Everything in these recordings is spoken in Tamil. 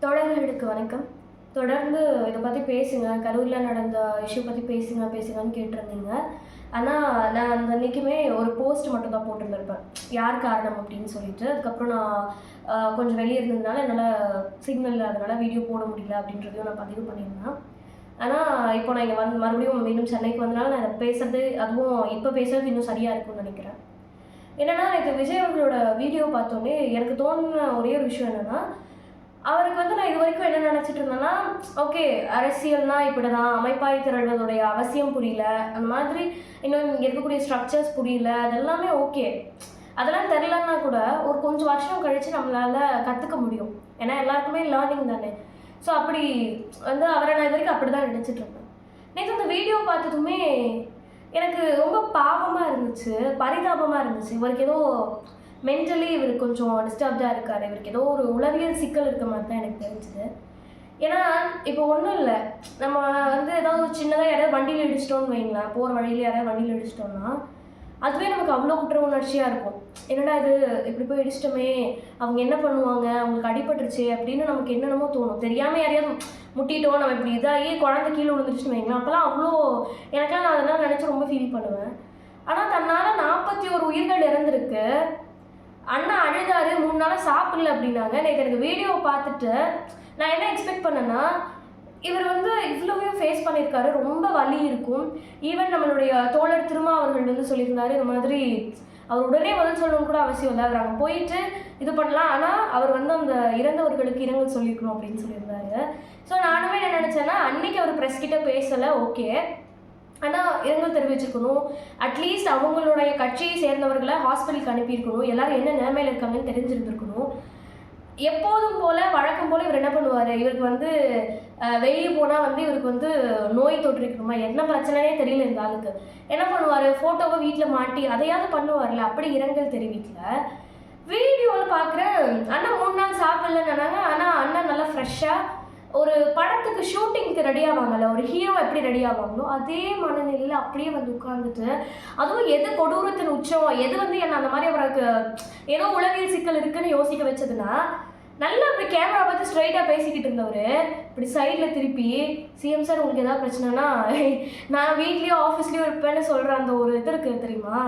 தோழர்களுக்கு வணக்கம். தொடர்ந்து இதை பற்றி பேசுங்க. கரூரில் நடந்த இஷ்யூ பற்றி பேசுங்க பேசுங்கன்னு கேட்டிருந்தீங்க. ஆனால் நான் அந்த அன்றைக்குமே ஒரு போஸ்ட் மட்டும் தான் போட்டுருந்துருப்பேன். யார் காரணம் அப்படின்னு சொல்லிட்டு. அதுக்கப்புறம் நான் கொஞ்சம் வெளியே இருந்ததுனால என்னால் சிக்னல் இல்லாதனால வீடியோ போட முடியல அப்படின்றதையும் நான் பதிவு பண்ணியிருந்தேன். ஆனால் இப்போ நான் இங்கே வந்து மறுபடியும் மீண்டும் சென்னைக்கு வந்தனால நான் இதை பேசுறது அதுவும் இப்போ பேசுறது இன்னும் சரியாக இருக்கும்னு நினைக்கிறேன். என்னென்னா எனக்கு விஜய் அவர்களோட வீடியோ பார்த்தோன்னே எனக்கு தோணுன ஒரே ஒரு விஷயம் என்னென்னா அவருக்கு வந்து நான் இது வரைக்கும் என்ன நினச்சிட்டு இருந்தேன்னா ஓகே அரசியல்னா இப்படி தான் அமைப்பாய் திரள்வதோடைய அவசியம் புரியல. அந்த மாதிரி இன்னும் இங்கே இருக்கக்கூடிய ஸ்ட்ரக்சர்ஸ் புரியல. அதெல்லாமே ஓகே அதெல்லாம் தெரிலன்னா கூட ஒரு கொஞ்சம் வருஷம் கழித்து நம்மளால கற்றுக்க முடியும். ஏன்னா எல்லாருக்குமே லேர்னிங் தானே. ஸோ அப்படி வந்து அவரை நான் இது வரைக்கும் அப்படி தான் நினச்சிட்டு இருந்தேன். நேற்று அந்த வீடியோ பார்த்ததுமே எனக்கு ரொம்ப பாவமாக இருந்துச்சு. பரிதாபமாக இருந்துச்சு. இவருக்கு ஏதோ மென்டலி இவர் கொஞ்சம் டிஸ்டர்ப்டாக இருக்கார். இவருக்கு ஏதோ ஒரு உளவியல் சிக்கல் இருக்க மாதிரி தான் எனக்கு தெரிஞ்சுது. ஏன்னா இப்போ ஒன்றும் இல்லை. நம்ம வந்து ஏதாவது ஒரு சின்னதாக யாராவது வண்டியில் இடிச்சிட்டோம்னு வைங்களேன். போகிற வழியில் யாராவது வண்டியில் இடிச்சிட்டோம்னா அதுவே நமக்கு அவ்வளோ குற்ற உணர்ச்சியாக இருக்கும். என்னடா இது? இப்படி போய் இடிச்சிட்டோமே. அவங்க என்ன பண்ணுவாங்க? அவங்களுக்கு அடிபட்டுருச்சு அப்படின்னு நமக்கு என்னென்னமோ தோணும். தெரியாமல் யாரையாவது முட்டிட்டோம். நம்ம இப்படி இதாகி குழந்தை கீழே விழுந்துருச்சுன்னு வைங்களேன். அப்போல்லாம் அவ்வளோ எனக்கெல்லாம் நான் அதெல்லாம் நினச்சி ரொம்ப ஃபீல் பண்ணுவேன். ஆனால் தன்னால் நாற்பத்தி ஒரு உயிர்கள் இறந்துருக்கு. அண்ணா அழுதாரு மூணு நாளாக சாப்பிடல அப்படின்னாங்க. நேற்று எனக்கு வீடியோ பார்த்துட்டு நான் என்ன எக்ஸ்பெக்ட் பண்ணேன்னா இவர் வந்து இவ்வளோவையும் ஃபேஸ் பண்ணியிருக்காரு ரொம்ப வலி இருக்கும். ஈவன் நம்மளுடைய தோழர் திருமா அவர்கள் வந்து சொல்லியிருந்தாரு இந்த மாதிரி அவர் உடனே பதில் சொல்லணும்னு கூட அவசியம் இல்லை. அவர் அங்கே போயிட்டு இது பண்ணலாம். ஆனால் அவர் வந்து அந்த இறந்தவர்களுக்கு இரங்கல் சொல்லியிருக்கணும் அப்படின்னு சொல்லியிருந்தாரு. ஸோ நானுமே என்ன நினச்சேன்னா அன்னைக்கு அவர் ப்ரெஸ் கிட்ட பேசலை ஓகே ஆனால் இரங்கல் தெரிவிச்சிருக்கணும் அட்லீஸ்ட் அவங்களுடைய கட்சியை சேர்ந்தவர்களை ஹாஸ்பிட்டலுக்கு அனுப்பியிருக்கணும். எல்லாரும் என்ன நிலைமையில் இருக்காங்கன்னு தெரிஞ்சிருந்திருக்கணும். எப்போதும் போல வழக்கம் போல இவர் என்ன பண்ணுவார்? இவருக்கு வந்து வெளியே போனால் வந்து இவருக்கு வந்து நோய் தொற்றிருக்கணுமா? என்ன பிரச்சனையே தெரியல இந்த ஆளுக்கு. என்ன பண்ணுவார்? ஃபோட்டோவை வீட்டில் மாட்டி அதையாவது பண்ணுவார்ல அப்படி இரங்கல் தெரிவிக்கல. வீடியோவில் பார்க்குறேன் அண்ணா மூணு நாள் சாப்பிடலன்னாங்க ஆனால் அண்ணன் நல்லா ஃப்ரெஷ்ஷாக ஒரு படத்துக்கு ஷூட்டிங்க்கு ரெடி ஆவாங்கல்ல ஒரு ஹீரோ எப்படி ரெடி ஆவாங்களோ அதே மனநிலையில் அப்படியே வந்து உட்காந்துட்டு அதுவும் எது கொடூரத்தின் உச்சம் எது வந்து என்ன அந்த மாதிரி அவருக்கு ஏதோ உளவியல் சிக்கல் இருக்குன்னு யோசிக்க வச்சதுன்னா நல்லா அப்படி கேமரா பார்த்து ஸ்ட்ரைட்டாக பேசிக்கிட்டு இருந்தவர் இப்படி சைடில் திருப்பி சிஎம் சார் உங்களுக்கு எதாவது பிரச்சனைனா நான் வீட்லேயும் ஆஃபீஸ்லேயும் இருப்பேன்னு சொல்கிற அந்த ஒரு இது இருக்குது தெரியுமா?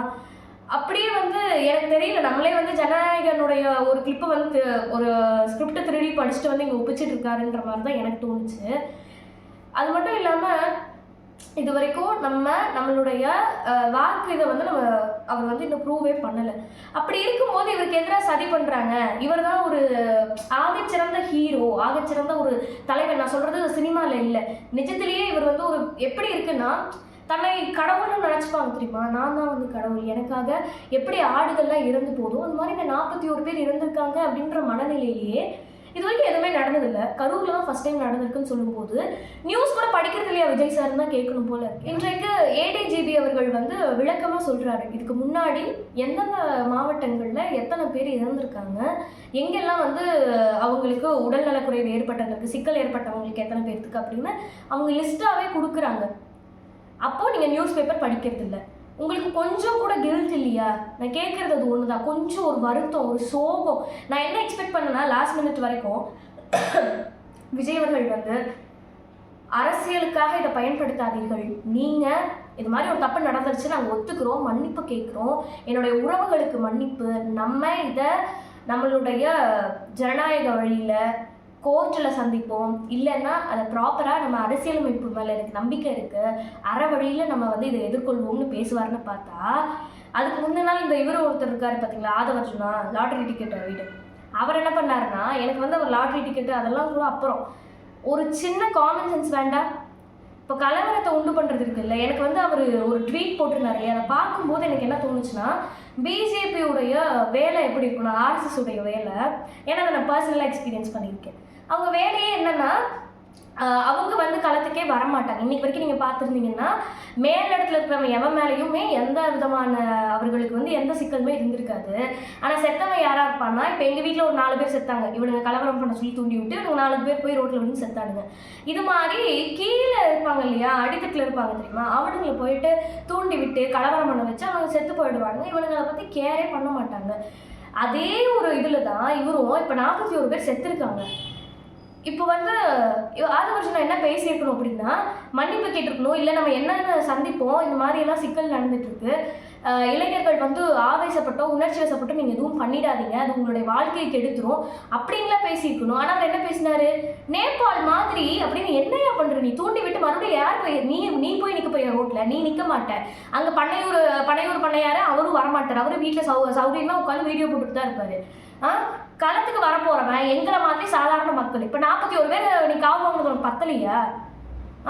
அப்படியே வந்து எனக்கு தெரியல. நம்மளே வந்து ஜனநாயகனுடைய ஒரு கிளிப்பை வந்து ஒரு ஸ்கிரிப்டை திருடி படிச்சுட்டு வந்து இங்கே ஒப்பிச்சிட்டு இருக்காருன்ற மாதிரி தான் எனக்கு தோணுச்சு. அது மட்டும் இல்லாமல் இது வரைக்கும் நம்ம நம்மளுடைய வாக்கு இதை வந்து நம்ம அவர் வந்து இன்னும் ப்ரூவே பண்ணலை. அப்படி இருக்கும்போது இவருக்கு எதிராக சதி பண்ணுறாங்க இவர் தான் ஒரு ஆகச்சிறந்த ஹீரோ ஆகச்சிறந்த ஒரு தலைவர் நான் சொல்கிறது சினிமாவில் இல்லை. நிஜத்திலேயே இவர் வந்து ஒரு எப்படி இருக்குன்னா தன்னை கடவுள்னு நினச்சிப்பாங்க தெரியுமா? நான் தான் வந்து கடவுள். எனக்காக எப்படி ஆடுகள்லாம் இறந்து போதும்? அந்த மாதிரி இந்த நாற்பத்தி ஒரு பேர் இறந்துருக்காங்க அப்படின்ற மனநிலையிலேயே இது வரைக்கும் எதுவுமே நடந்ததில்லை. கரூரில் தான் ஃபஸ்ட் டைம் நடந்திருக்குன்னு சொல்லும்போது நியூஸ் கூட படிக்கிறது இல்லையா விஜய் சார் தான் கேட்கணும் போல இன்றைக்கு ஏடிஜிபி அவர்கள் வந்து விளக்கமாக சொல்கிறாரு இதுக்கு முன்னாடி எந்தெந்த மாவட்டங்களில் எத்தனை பேர் இறந்துருக்காங்க? எங்கெல்லாம் வந்து அவங்களுக்கு உடல்நலக்குறைவு ஏற்பட்டவங்களுக்கு சிக்கல் ஏற்பட்டவங்களுக்கு எத்தனை பேர்த்துக்கு அப்படின்னு அவங்க லிஸ்ட்டாகவே கொடுக்குறாங்க. அப்போது நீங்கள் நியூஸ் பேப்பர் படிக்கிறது இல்லை உங்களுக்கு கொஞ்சம் கூட கில்ட் இல்லையா? நான் கேட்குறது அது ஒன்று தான் கொஞ்சம் ஒரு வருத்தம் ஒரு சோகம். நான் என்ன எக்ஸ்பெக்ட் பண்ணேன்னா லாஸ்ட் மினிட் வரைக்கும் விஜய் அவர்கள் வந்து அரசியலுக்காக இதை பயன்படுத்தாதீர்கள். நீங்கள் இது மாதிரி ஒரு தப்பு நடந்துருச்சு நாங்கள் ஒத்துக்கிறோம் மன்னிப்பு கேட்குறோம் என்னுடைய உறவுகளுக்கு மன்னிப்பு. நம்ம இதை நம்மளுடைய ஜனநாயக வழியில் கோர்ட்டில் சந்திப்போம். இல்லைன்னா அதை ப்ராப்பராக நம்ம அரசியலமைப்பு மேலே எனக்கு நம்பிக்கை இருக்குது அற வழியில் நம்ம வந்து இதை எதிர்கொள்வோம்னு பேசுவார்னு பார்த்தா அதுக்கு முந்தின நாள் இந்த இவர் ஒருத்தர் இருக்காரு பார்த்தீங்களா? ஆதவர்ஜுனா லாட்ரி டிக்கெட் வீடு. அவர் என்ன பண்ணாருன்னா எனக்கு வந்து அவர் லாட்ரி டிக்கெட்டு அதெல்லாம் கூட அப்புறம். ஒரு சின்ன காமன் சென்ஸ் வேண்டாம். இப்போ கலவரத்தை உண்டு பண்ணுறது இருக்குல்ல எனக்கு வந்து அவர் ஒரு ட்வீட் போட்டிருந்தாரு அதை பார்க்கும்போது எனக்கு என்ன தோணுச்சுன்னா பிஜேபியுடைய வேலை எப்படி இருக்கும்னா ஆர்எஸ்எஸ் உடைய வேலை. ஏன்னா அதை நான் பர்சனலாக எக்ஸ்பீரியன்ஸ் பண்ணியிருக்கேன். அவங்க வேலையே என்னன்னா அவங்க வந்து களத்துக்கே வரமாட்டாங்க. இன்னைக்கு வரைக்கும் நீங்கள் பார்த்துருந்தீங்கன்னா மேல் இடத்துல இருக்கிறவங்க எவன் மேலேயுமே எந்த விதமான அவர்களுக்கு வந்து எந்த சிக்கலுமே இருந்திருக்காது. ஆனால் செத்தவன் யாராக இருப்பான்னா இப்போ எங்கள் வீட்டில் ஒரு நாலு பேர் செத்தாங்க. இவனுங்க கலவரம் பண்ண சொல்லி தூண்டி விட்டு இவங்க நாலு பேர் போய் ரோட்டில் வந்து செத்தானுங்க. இது மாதிரி கீழே இருப்பாங்க இல்லையா அடித்தட்டில் இருப்பாங்க தெரியுமா? அவனுங்களை போயிட்டு தூண்டி விட்டு கலவரம் பண்ண வச்சு அவங்க செத்து போயிடுவாங்க இவனுங்களை பற்றி கேரே பண்ண மாட்டாங்க. அதே ஒரு இதில் தான் இவரும் இப்போ நாற்பத்தி ஒரு பேர் செத்துருக்காங்க. இப்போ வந்து ஆதிபுருஷன் என்ன பேசியிருக்கணும் அப்படின்னா மன்னிப்பு கேட்டிருக்கணும் இல்லை நம்ம என்னென்ன சந்திப்போம் இந்த மாதிரி எல்லாம் சிக்கல் நடந்துட்டு இருக்கு இளைஞர்கள் வந்து ஆவேசப்பட்டோ உணர்ச்சி வசப்பட்டோ நீங்கள் எதுவும் பண்ணிடாதீங்க. அது உங்களுடைய வாழ்க்கையை கெடுத்துரும். அப்படின்லாம் பேசியிருக்கணும். ஆனால் அவர் என்ன பேசினாரு? நேபாள் மாதிரி அப்படின்னு என்னையா பண்ணுற நீ? தூண்டி விட்டு மறுபடியும் யார் போய் நீ நீ போய் நிற்க போய் ரோட்டில் நீ நிற்க மாட்டேன் அங்கே பண்ணையூர் பண்ணையூர் பண்ணையாரு அவரும் வரமாட்டார். அவரும் வீட்டில் சௌ சௌகரியமாக உட்காந்து வீடியோ போட்டுட்டு தான் இருப்பாரு. களத்துக்கு வரப்போறவன் எங்களை மாதிரி சாதாரண மக்கள். இப்போ நாற்பத்தி ஒரு பேர் நீ காவல் வாங்கினது பத்தலையா?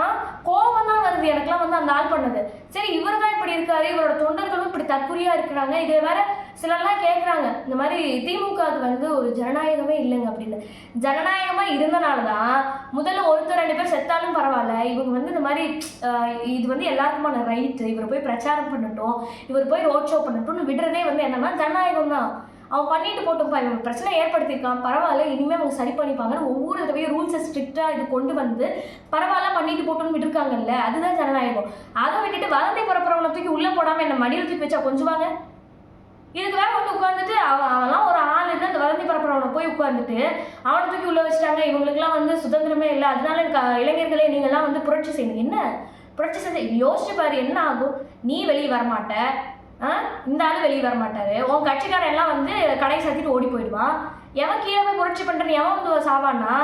ஆ? கோபம் தான் வருது. எனக்குலாம் வந்து அந்த ஆள் பண்ணது. சரி இவர் தான் இப்படி இருக்காரு. இவரோட தொண்டர்களும் இப்படி தற்குறியா இருக்கிறாங்க. இது வேற சிலர்லாம் கேட்குறாங்க இந்த மாதிரி திமுகவுக்கு வந்து ஒரு ஜனநாயகமே இல்லைங்க அப்படின்னு. ஜனநாயகமாக இருந்தனால தான் முதல்ல ஒருத்தர் ரெண்டு பேர் செத்தாலும் பரவாயில்ல. இவங்க வந்து இந்த மாதிரி இது வந்து எல்லாருக்குமான ரைட்டு இவர் போய் பிரச்சாரம் பண்ணட்டும். இவர் போய் ரோட் ஷோ பண்ணட்டும்னு விடுறதே வந்து என்னன்னா ஜனநாயகம் தான் அவன் பண்ணிட்டு போட்டுப்பா பிரச்சனை ஏற்படுத்தியிருக்கான். பரவாயில்ல இனிமேல் அவங்க சரி பண்ணிப்பாங்கன்னு ஒவ்வொரு தடவையும் ரூல்ஸை ஸ்ட்ரிக்டாக இது கொண்டு வந்து பரவாயில்ல பண்ணிட்டு போட்டுன்னு விட்டுருக்காங்கல்ல. அதுதான் ஜனநாயகம். அதை விட்டுட்டு வதந்தை பிறப்புறவங்களை தூக்கி உள்ளே போடாமல் என்ன மடியில் தூக்கி வச்சா கொஞ்சுவாங்க? இதுக்கு வேற வந்து உட்காந்துட்டு அவன் அவன்லாம் ஒரு ஆள் இருந்து அந்த வளர்ந்து பரப்புறவனை போய் உட்காந்துட்டு அவனை தூக்கி உள்ளே வச்சுட்டாங்க. இவங்களுக்குலாம் வந்து சுதந்திரமே இல்லை. அதனால எனக்கு இளைஞர்களே நீங்கள்லாம் வந்து புரட்சி செய்யணும் என்ன? புரட்சி செஞ்சு யோசிச்சு பாரு என்ன ஆகும்? நீ வெளியே வரமாட்ட. இந்த ஆள் வெளியே வர மாட்டாரு உன் கட்சிக்காரன் எல்லாம் வந்து கடை சாத்திட்டு ஓடி போயிடுவான் எவன் கீழே போய் புரட்சி பண்ணுறேன்னு எவன் வந்து சாவான்னா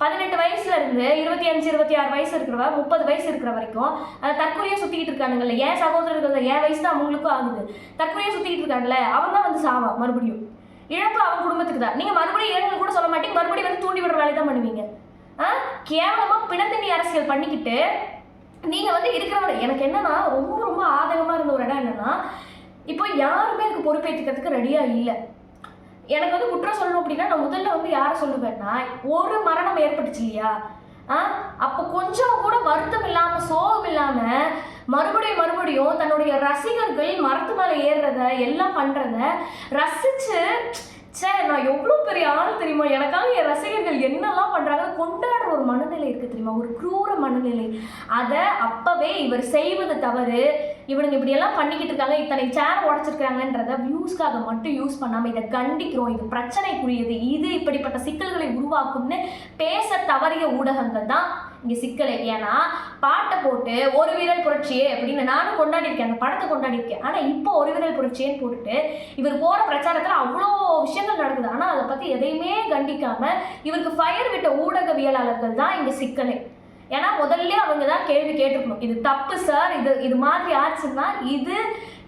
பதினெட்டு வயசுல இருந்து இருபத்தி அஞ்சு இருபத்தி ஆறு வயசு இருக்கிறவ முப்பது வயசு இருக்கிற வரைக்கும் அஹ், தற்கொலையா சுத்திக்கிட்டு இருக்கானுங்கல்ல. ஏன் சகோதரர்கள் என் வயசு தான் அவங்களுக்கும் ஆகுது. தற்கொலையா சுத்திக்கிட்டு இருக்காங்கல்ல அவன் தான் வந்து சாவான் மறுபடியும். இழப்பு அவன் குடும்பத்துக்கு தான். நீங்க மறுபடியும் ஏன்னு கூட சொல்ல மாட்டீங்க. மறுபடியும் வந்து தூண்டி விடுற வேலை தான் பண்ணுவீங்க. ஆ? கேவலமா பிணத்தண்ணி அரசியல் பண்ணிக்கிட்டு நீங்க வந்து இருக்கிறவங்க எனக்கு என்னன்னா ரொம்ப ரொம்ப ஆதங்கமா இருந்த ஒரு இடம் என்னன்னா இப்போ யாருமே எனக்கு பொறுப்பேற்றுக்கிறதுக்கு ரெடியா இல்லை. எனக்கு வந்து குற்றம் சொல்லணும் அப்படின்னா நான் முதல்ல வந்து யாரை சொல்லுவேன்னா ஒரு மரணம் ஏற்பட்டுச்சு இல்லையா? ஆ? அப்போ கொஞ்சம் கூட வருத்தம் இல்லாமல் சோகம் இல்லாமல் மறுபடியும் மறுபடியும் தன்னுடைய ரசிகர்கள் மரத்து மேலே ஏறுறத எல்லாம் பண்ணுறத ரசிச்சு ச்சே நான் எவ்வளோ பெரிய ஆள் தெரியுமா? எனக்காக என் ரசிகர்கள் என்னெல்லாம் பண்ணுறாங்க கொண்டாடுற ஒரு மனநிலை இருக்குது தெரியுமா? ஒரு க்ரூர மனநிலை. அதை அப்போவே இவர் செய்வது தவறு. இவனுங்க இப்படியெல்லாம் பண்ணிக்கிட்டு இருக்காங்க இத்தனை சேர் உடச்சிருக்காங்கன்றத வியூஸ்க்காக மட்டும் யூஸ் பண்ணாமல் இதை கண்டிக்கிறோம். இது பிரச்சனைக்குரியது. இது இப்படிப்பட்ட சிக்கல்களை உருவாக்கும்னு பேச தவறிய ஊடகங்கள் தான் இங்கே சிக்கலை. ஏன்னா பாட்டை போட்டு ஒரு வீரல் புரட்சியே அப்படின்னு நானும் கொண்டாடிருக்கேன் அந்த படத்தை கொண்டாடிருக்கேன் ஆனால் இப்போ ஒரு வீரல் புரட்சியேன்னு போட்டுட்டு இவர் போகிற பிரச்சாரத்தில் அவ்வளோ விஷயங்கள் நடக்குது. ஆனால் அதை பற்றி எதையுமே கண்டிக்காம இவருக்கு ஃபயர் விட்ட ஊடகவியலாளர்கள் தான் இங்கே சிக்கலை. ஏன்னா முதல்ல அவங்க தான் கேள்வி கேட்டிருக்கணும். இது தப்பு சார் இது இது மாதிரி ஆச்சுன்னா இது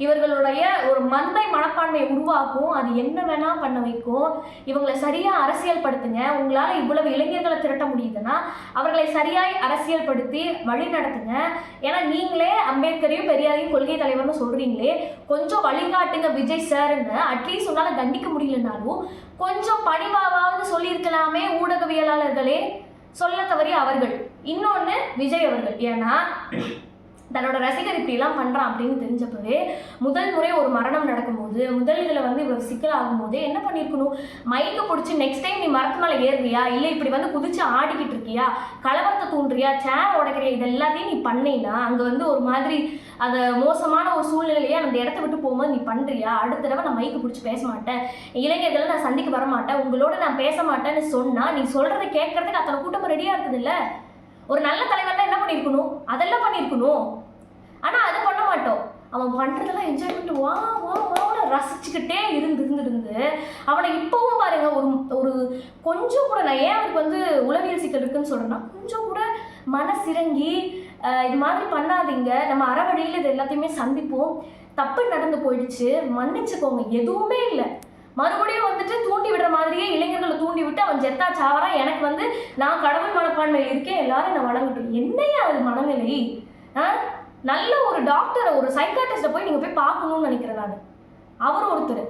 இவர்களுடைய ஒரு மந்தை மனப்பான்மையை உருவாக்கும். அது என்ன வேணா பண்ண வைக்கும். இவங்களை சரியா அரசியல் படுத்துங்க உங்களால இவ்வளவு இளைஞர்களை திரட்ட முடியுதுன்னா அவர்களை சரியாய் அரசியல் படுத்தி வழி நடத்துங்க. ஏன்னா நீங்களே அம்பேத்கரையும் பெரியாரையும் கொள்கை தலைவர்னு சொல்றீங்களே. கொஞ்சம் வழிகாட்டுங்க விஜய் சார்னு அட்லீஸ்ட் உன்னால கண்டிக்க முடியலனாலும் கொஞ்சம் பணிவாவது சொல்லியிருக்கலாமே ஊடகவியலாளர்களே. சொல்ல தவறிய அவர்கள். இன்னொன்று விஜய் அவர்கள். ஏன்னா தன்னோட ரசிகர் இப்படிலாம் பண்ணுறான் அப்படின்னு தெரிஞ்சப்பவே முதல் முறை ஒரு மரணம் நடக்கும்போது முதல் இதில் வந்து இவ்வளவு சிக்கல் ஆகும்போது என்ன பண்ணியிருக்கணும் மைக்கை பிடிச்சி நெக்ஸ்ட் டைம் நீ மரத்து மேலே ஏறுறியா? இல்லை இப்படி வந்து குதிச்சு ஆடிக்கிட்டு இருக்கியா? கலவரத்தை தூண்டுறியா? சேர் உடைக்கிறியா? இது எல்லாத்தையும் நீ பண்ணினா அங்கே வந்து ஒரு மாதிரி அதை மோசமான ஒரு சூழ்நிலையே அந்த இடத்த விட்டு போகும்போது நீ பண்ணுறியா அடுத்த தடவை நான் மைக்கு பிடிச்சி பேச மாட்டேன். இளைஞர்களை நான் சந்திக்க வர மாட்டேன். உங்களோட நான் பேச மாட்டேன்னு சொன்னால் நீ சொல்கிறத கேட்கறதுக்கு அத்தனை கூட்டம் ரெடியாக இருக்குது இல்லை ஒரு நல்ல தலைவர்லாம் என்ன பண்ணியிருக்கணும் அதெல்லாம் பண்ணியிருக்கணும் ஆனால் அது பண்ண மாட்டோம். அவன் பண்ணுறதெல்லாம் என்ஜாய் பண்ணிட்டு வா வா வான்னு ரசிச்சுக்கிட்டே இருந்து இருந்து அவனை இப்போவும் பாருங்க ஒரு ஒரு கொஞ்சம் கூட நான் ஏன் அவனுக்கு வந்து உளவியல் சிக்கல் இருக்குன்னு சொல்கிறேன்னா கொஞ்சம் கூட மனசிறங்கி இது மாதிரி பண்ணாதீங்க. நம்ம அறவழியில் இது எல்லாத்தையுமே சந்திப்போம். தப்பு நடந்து போயிடுச்சு மன்னிச்சுக்கோங்க. எதுவுமே இல்லை. மறுபடியும் வந்துட்டு தூண்டி விடுற மாதிரியே இளைஞர்களை தூண்டி விட்டு அவன் ஜெத்தா சாவரா எனக்கு வந்து நான் கடவுள் மனப்பான்மையில் இருக்கேன் எல்லாரும் என்னை வணங்கட்டும். என்னையா அது மனநிலை? ஆ? நல்ல ஒரு டாக்டரை ஒரு சைக்காட்டிஸ்ட்டை போய் நீங்கள் போய் பார்க்கணும்னு நினைக்கிறேன் நான். அவர் ஒருத்தர்.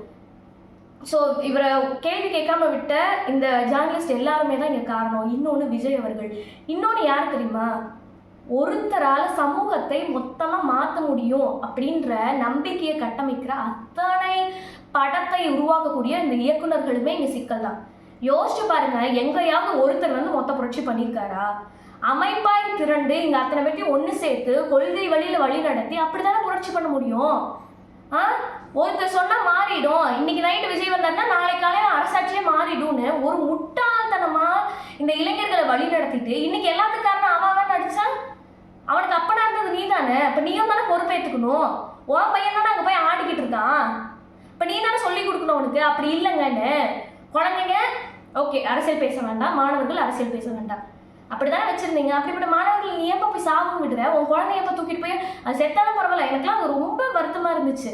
ஸோ இவரை கேள்வி கேட்காம விட்ட இந்த ஜேர்னலிஸ்ட் எல்லாருமே தான் இங்கே காரணம். இன்னொன்று விஜய் அவர்கள். இன்னொன்று யார் தெரியுமா? ஒருத்தரால் சமூகத்தை மொத்தமாக மாற்ற முடியும் அப்படின்ற நம்பிக்கையை கட்டமைக்கிற அத்தனை படத்தை உருவாக்கக்கூடிய இந்த இயக்குனர்களுமே இங்கே சிக்கல் தான் யோசிச்சு பாருங்க எங்கேயாவது ஒருத்தர் வந்து மொத்த புரட்சி பண்ணியிருக்காரா? அமைப்பாய் திரண்டு இங்க அத்தனை பேர்த்தையும் ஒன்று சேர்த்து கொள்கை வழியில வழி நடத்தி அப்படிதானே புரட்சி பண்ண முடியும்? ஆ? ஒருத்தர் சொன்னா மாறிடும். இன்னைக்கு நைட்டு விஜய் வந்தாருன்னா நாளை காலையில அரசாட்சியே மாறிடும்னு ஒரு முட்டாள்தனமான முட்டாள்தனமா இந்த இளைஞர்களை வழி நடத்திட்டு இன்னைக்கு எல்லாத்துக்கு காரணம் அவன் நடிச்சா? நடிச்சான் அவனுக்கு அப்பனா இருந்தது நீ தானே இப்போ நீயும் தானே பொறுப்பேற்றுக்கணும் உன் பையன் தானே அங்கே போய் ஆடிக்கிட்டு இருக்கான். இப்போ நீ தானே சொல்லி கொடுக்கணும் அவனுக்கு அப்படி இல்லைங்கன்னு. குழந்தைங்க ஓகே அரசியல் பேச வேண்டாம். மாணவர்கள் அரசியல் பேச வேண்டாம். அப்படிதானே வச்சிருந்தீங்க? அப்படிப்பட்ட மாணவர்கள் நீ எப்போ போய் சாகும் விடுற? உன் குழந்தைய எப்போ தூக்கிட்டு போய் அது செத்தாலும் பரவாயில்ல. எனக்குலாம் அது ரொம்ப வருத்தமாக இருந்துச்சு.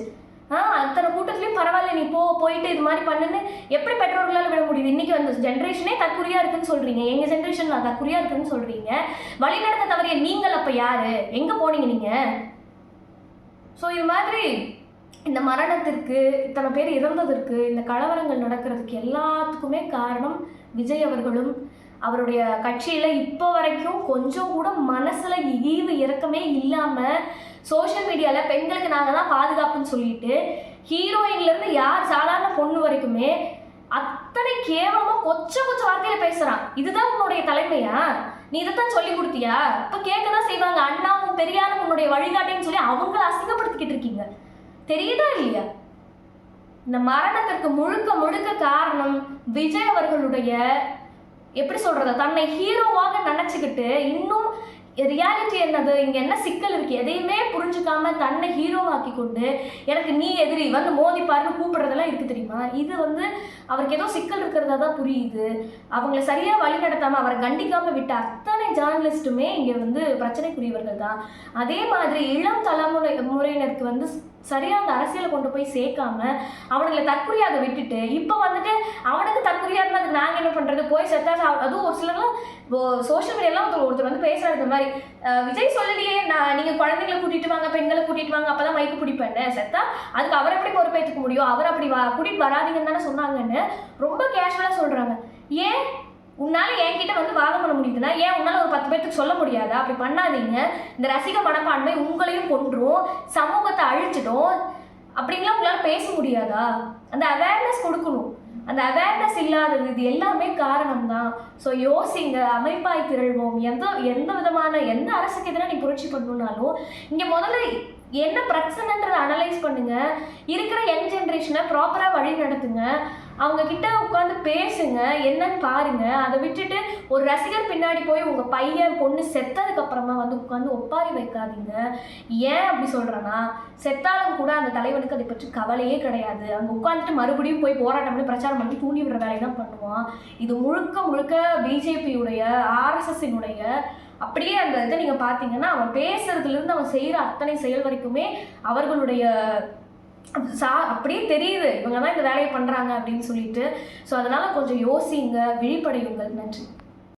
ஆ அத்தனை கூட்டத்துலேயும் பரவாயில்ல நீ போ போயிட்டு இது மாதிரி பண்ணுன்னு எப்படி பெற்றோர்களால் விட முடியுது? இன்னைக்கு வந்து ஜென்ரேஷனே தற்குறியா இருக்குன்னு சொல்றீங்க. எங்க ஜென்ரேஷன் நான் தற்குறியா இருக்குன்னு சொல்றீங்க. வழிநடத்த தவறிய நீங்கள் அப்ப யாரு? எங்க போனீங்க நீங்க? ஸோ இது மாதிரி இந்த மரணத்திற்கு இத்தனை பேர் இறந்ததற்கு இந்த கலவரங்கள் நடக்கிறதுக்கு எல்லாத்துக்குமே காரணம் விஜய் அவர்களும் அவருடைய கட்சியில இப்போ வரைக்கும் கொஞ்சம் கூட மனசுல ஈவு இறக்கமே இல்லாம சோஷியல் மீடியால பெண்களுக்கு நாங்க தான் பாதுகாப்புன்னு சொல்லிட்டு ஹீரோயின்ல இருந்து யார் சாதாரண பொண்ணு வரைக்குமே அத்தனை கேவலமா கொச்ச கொச்ச வார்த்தையில பேசுறான். இதுதான் உன்னுடைய தலைமையா? நீ இதைத்தான் சொல்லி கொடுத்தியா? இப்ப கேட்கதான் செய்வாங்க. அண்ணாவும் பெரியாரும் உன்னுடைய வழிகாட்டின்னு சொல்லி அவங்கள அசிங்கப்படுத்திக்கிட்டு இருக்கீங்க. தெரியுதா இல்லையா? இந்த மரணத்திற்கு முழுக்க முழுக்க காரணம் விஜய் அவர்களுடைய எப்படி சொல்றது? தன்னை ஹீரோவாக நினைச்சுக்கிட்டு இன்னும் ரியாலிட்டி என்னது? இங்க என்ன சிக்கல் இருக்கு? எதையுமே புரிஞ்சுக்காம தன்னை ஹீரோவாக்கி கொண்டு எனக்கு நீ எதிரி வந்து மோதி பாருன்னு கூப்பிடுறதெல்லாம் இருக்கு தெரியுமா? இது வந்து அவருக்கு ஏதோ சிக்கல் இருக்கிறதா தான் புரியுது. அவங்கள சரியா வழி நடத்தாம அவரை கண்டிக்காம விட்ட அத்தனை ஜேர்னலிஸ்ட்டுமே இங்க வந்து பிரச்சனைக்குரியவர்கள் தான். அதே மாதிரி இளம் தலைமுறை முறையினருக்கு வந்து சரியாக அந்த அரசியலை கொண்டு போய் சேர்க்காம அவனுங்களை தற்குறியாக விட்டுட்டு இப்போ வந்துட்டு அவனுக்கு தற்குறியா இருந்தால் அதுக்கு நாங்கள் என்ன பண்ணுறது போய் செத்தா சா- அதுவும் ஒரு சிலர்லாம் சோஷியல் மீடியாலாம் ஒருத்தர் ஒருத்தர் வந்து பேசுறாரு இந்த மாதிரி விஜய் சொல்லலையே நான் நீங்கள் குழந்தைங்களை கூட்டிட்டு வாங்க பெண்களை கூட்டிட்டு வாங்க அப்போ தான் மைக்கு பிடிப்பேன்னு செத்தா அதுக்கு அவர் எப்படி பொறுப்பேற்றுக்க முடியும்? அவர் அப்படி வா கூட்டிகிட்டு வராதிங்கன்னு தானே சொன்னாங்கன்னு ரொம்ப கேஷுவலாக சொல்கிறாங்க ஏன்? உன்னால என்கிட்ட வந்து வாதம் பண்ண முடியுதுன்னா ஏன் உன்னால ஒரு பத்து பேர்த்துக்கு சொல்ல முடியாதா? அப்படி பண்ணாதீங்க. இந்த ரசிக மனப்பான்மை உங்களையும் கொன்றும். சமூகத்தை அழிச்சிடும். அப்படின்லாம் உங்களால பேச முடியாதா? அந்த அவேர்னஸ் கொடுக்கணும். அந்த அவேர்னஸ் இல்லாதது இது எல்லாமே காரணம் தான் ஸோ யோசிங்க. அமைப்பாய் திரள்வோம் எந்த எந்த விதமான எந்த அரசுக்கு எதிராக நீ புரட்சி பண்ணணும்னாலும் இங்கே முதல்ல என்ன பிரச்சனைன்றதை அனலைஸ் பண்ணுங்க. இருக்கிற யங் ஜென்ரேஷனை ப்ராப்பராக வழி நடத்துங்க. அவங்க கிட்ட உட்காந்து பேசுங்க என்னன்னு பாருங்க. அதை விட்டுட்டு ஒரு ரசிகர் பின்னாடி போய் உங்க பையன் பொண்ணு செத்ததுக்கு அப்புறமா வந்து உட்காந்து ஒப்பாரி வைக்காதீங்க. ஏன் அப்படி சொல்றேன்னா செத்தாலும் கூட அந்த தலைவனுக்கு அதை பற்றி கவலையே கிடையாது. அங்க உட்காந்துட்டு மறுபடியும் போய் போராட்டம் பண்ணி பிரச்சாரம் பண்ணி தூண்டி விடுற வேலையை தான் பண்ணுவான். இது முழுக்க முழுக்க பிஜேபியுடைய ஆர்எஸ்எஸ்ஸினுடைய அப்படியே அந்த இதை நீங்க பாத்தீங்கன்னா அவன் பேசுறதுல இருந்து அவன் செய்யற அத்தனை செயல் வரைக்குமே அவர்களுடைய சா அப்படியே தெரியுது. இவங்க தான் இந்த வேலையை பண்ணுறாங்க அப்படின்னு சொல்லிட்டு. ஸோ அதனால் கொஞ்சம் யோசிங்க விழிப்படையுங்கள். நன்றி.